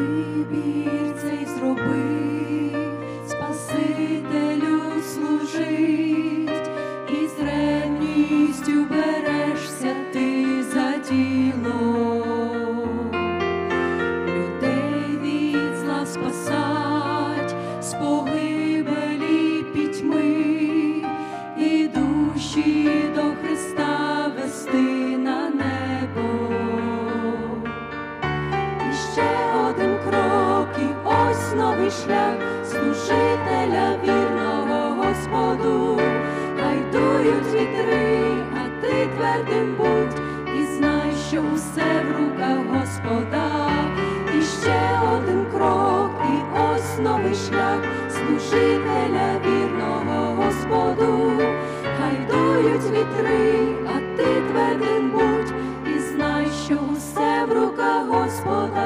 вибір цей зроби, Спасителю служить, новий шлях служителя вірного Господу. Хай дують вітри, а ти твердим будь, і знай, що усе в руках Господа. І ще один крок, і ось новий шлях служителя вірного Господу. Хай дують вітри, а ти твердим будь, і знай, що усе в руках Господа.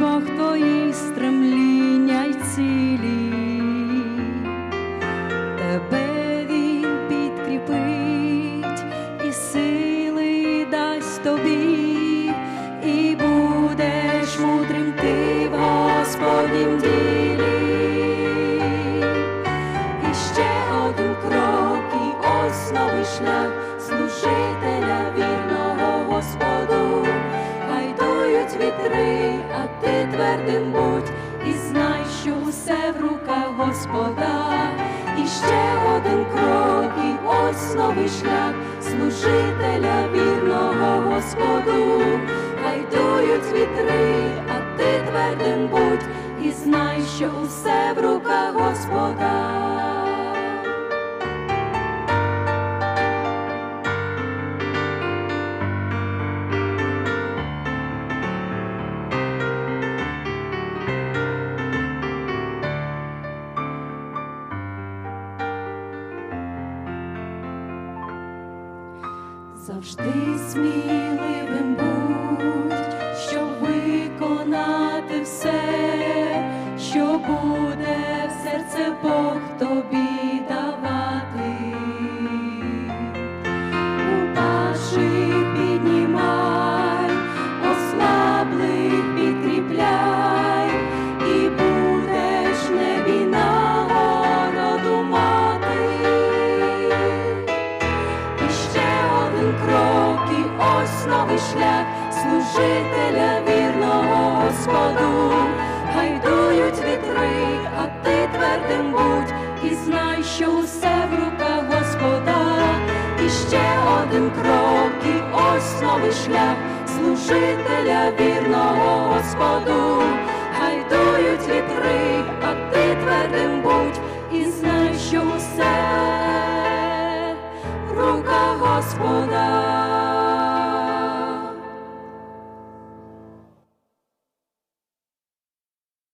Бог твої стремління й цілі. Тебе він підкріпить і сили дасть тобі, і будеш мудрим ти в Господнім ділі. І ще один крок, і ось шлях ти твердим будь, і знай, що усе в руках Господа. І ще один крок, і ось новий шлях служителя вірного Господу. Хай дують вітри, а ти твердим будь, і знай, що усе в руках Господа. Завжди сміливим будь, щоб виконати все, що буде в серце Бог тобі ось новий шлях служителя вірного Господу. Хай дують вітри, а ти твердим будь, і знай, що усе в руках Господа. І ще один крок, і ось новий шлях служителя вірного Господу. Хай дують вітри, а